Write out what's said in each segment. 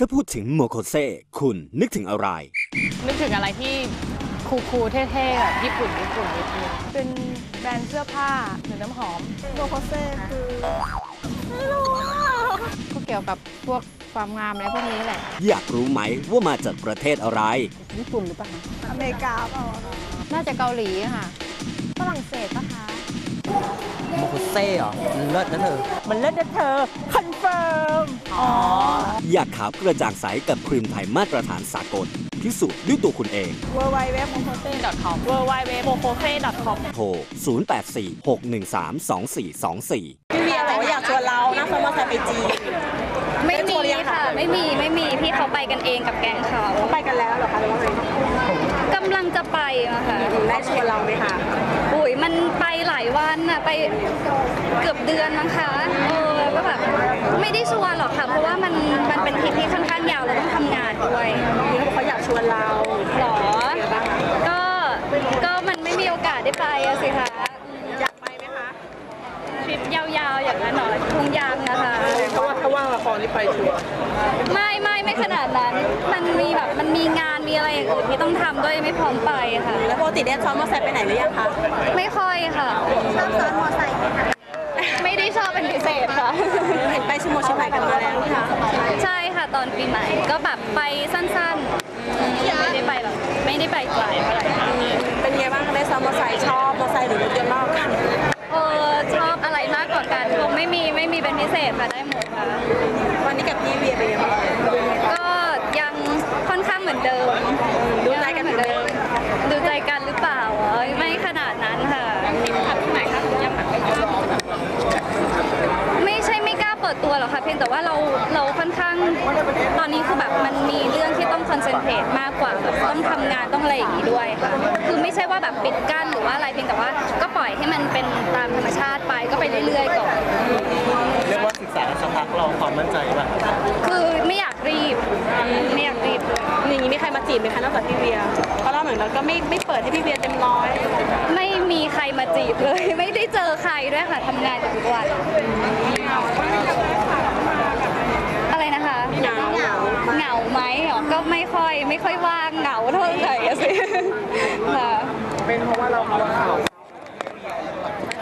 ถ้าพูดถึงโมโคเซคุณนึกถึงอะไร นึกถึงอะไรที่คูลๆเท่ๆแบบญี่ปุ่นญี่ปุ่นนิดนึงเป็นแบรนด์เสื้อผ้าหรือน้ำหอมโมโคเซ่คือไม่รู้อะก็เกี่ยวกับพวกความงามอะไรพวกนี้แหละ อยากรู้ไหมว่ามาจากประเทศอะไร ญี่ปุ่นหรือเปล่าอเมริกาเปล่าอะคะน่าจะเกาหลีอะค่ะ ฝรั่งเศสปะคะ โมโคเซ่เหรอมันเลิศนะเธอ มันเลิศนะเธอ คอนเฟิร์ม อ๋อ อยากขาวกระจ่างใสกับครีมไทยมาตรฐานสากลพิสูจน์ด้วยตัวคุณเอง w w w m o k o s e com w w w m o k o s e com โทร 0846132424 พี่เบียร์บอกว่าอยากชวนเรานั่งซ้อนมอเตอร์ไซค์ไปจีนไม่ได้มีโทรหรือยังคะค่ะ ไม่มีไม่มีพี่เขาไปกันเองกับแก๊งเขาเขาไปกันแล้วเหรอคะหรือว่าไงกำลังจะไปอะค่ะได้ชวนเราไหมคะอุ้ยมันไปหลายวันอะไปเกือบเดือนมั้งคะเออก็แบบไม่ได้ชวนหรอกค่ะเพราะว่า โอกาสได้ไปอะสิคะอยากไปไหมคะทริปยาวๆอย่างนั้นหน่อยคงยังนะคะเพราะว่าถ้าว่างละครนี่ไปชัวร์ไม่ไม่ไม่ขนาดนั้น มันมีแบบมันมีงานมีอะไรอย่างอื่นที่ต้องทำด้วยไม่พร้อมไปค่ะ แล้วปกติได้ซ้อนมอเตอร์ไซค์ไปไหนหรือยังคะไม่ค่อยค่ะชอบซ้อนมอเตอร์ไซค์ไหมคะไม่ได้ชอบเป็นพิเศษค่ะเห็นไปชิโมชิมายกันมาแล้วนี่คะใช่ค่ะตอนปีใหม่ก็แบบไปสั้นๆไม่ได้ไปแบบไม่ได้ไปไกลเท่าไหร่ ค่ะได้หมดค่ะวันนี้กับพี่เบียร์เป็นยังไงบ้างก็ยังค่อนข้างเหมือนเดิมดูใจกันเหมือนเดิม ดูใจกันหรือเปล่าเอ้ยไม่ขนาดนั้นค่ะยังทำที่ไหนคะยังแบบไม่กล้าไม่ใช่ไม่กล้าเปิดตัวหรอกค่ะเพียงแต่ว่าเราเราค่อนข้างตอนนี้คือแบบมันมีเรื่องที่ต้องคอนเซนเทรตมากกว่าแบบต้องทำงานต้องอะไรอย่างนี้ด้วยค่ะคือไม่ใช่ว่าแบบปิดกั้นหรือว่าอะไรเพียงแต่ว่าก็ปล่อยให้มันเป็นตามธรรมชาติไปก็ไปเรื่อยๆก่อน เรียกว่าศึกษาสักพัก เราความมั่นใจแบบคือไม่อยากรีบไม่อยากรีบอย่างนี้มีใครมาจีบไหมคะนอกจากพี่เบียร์เพราะเราเหมือนเราก็ไม่ไม่เปิดให้พี่เบียร์เต็มร้อย ไม่มีใครมาจีบเลย ไม่ได้เจอใครด้วยค่ะทำงานอยู่ทุกวันอะไรนะคะเหงาเหงาเหงาไหมอ๋อก็ไม่ค่อยไม่ค่อยว่างเหงาเท่าไหร่อะสิค่ะเป็นเพราะว่าเรากลัวข่าว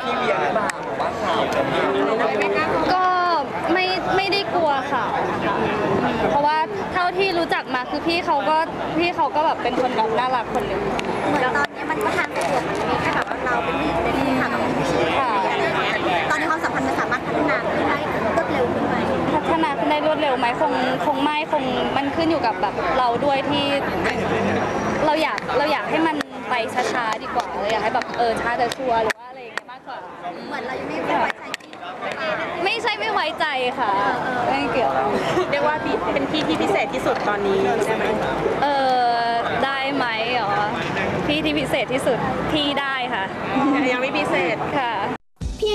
พี่เบียร์หรือเปล่าว่าข่าวกับพี่ก็ไม่ไม่ได้กลัวค่ะ เพราะว่าเท่าที่รู้จัก มาคือพี่เขาก็พี่เขาก็แบบเป็นคนแบบน่ารักคนหนึ่งเหมือนตอนนี้มันก็ทางสะดวกมันมีแค่แบบว่าเราเป็นผู้หญิงเป็นผู้ชายกับผู้ชายค่ะตอนนี้ความสัมพันธ์มันสามารถพัฒนาขึ้นได้รวดเร็วขึ้นไหมพัฒนาขึ้นได้รวดเร็วไหมคงคงไม่คงมันขึ้นอยู่กับแบบเราด้วยที่เราอยากเราอยากให้มันไปช้าๆดีกว่าเราอยากให้แบบเออช้าแต่ชัวร์หรือว่าอะไรอย่างเงี้ยมากกว่าเหมือนเรายังไม่ไว้ใจพี่ ไม่ใช่ไม่ไว้ใจค่ะ ไม่เกี่ยว เรียกว่าพี่เป็นพี่ที่พิเศษที่สุดตอนนี้ใช่ไหมเออได้ไหมเหรอพี่ที่พิเศษที่สุดที่ได้ค่ะ ยังไม่พิเศษค่ะเพี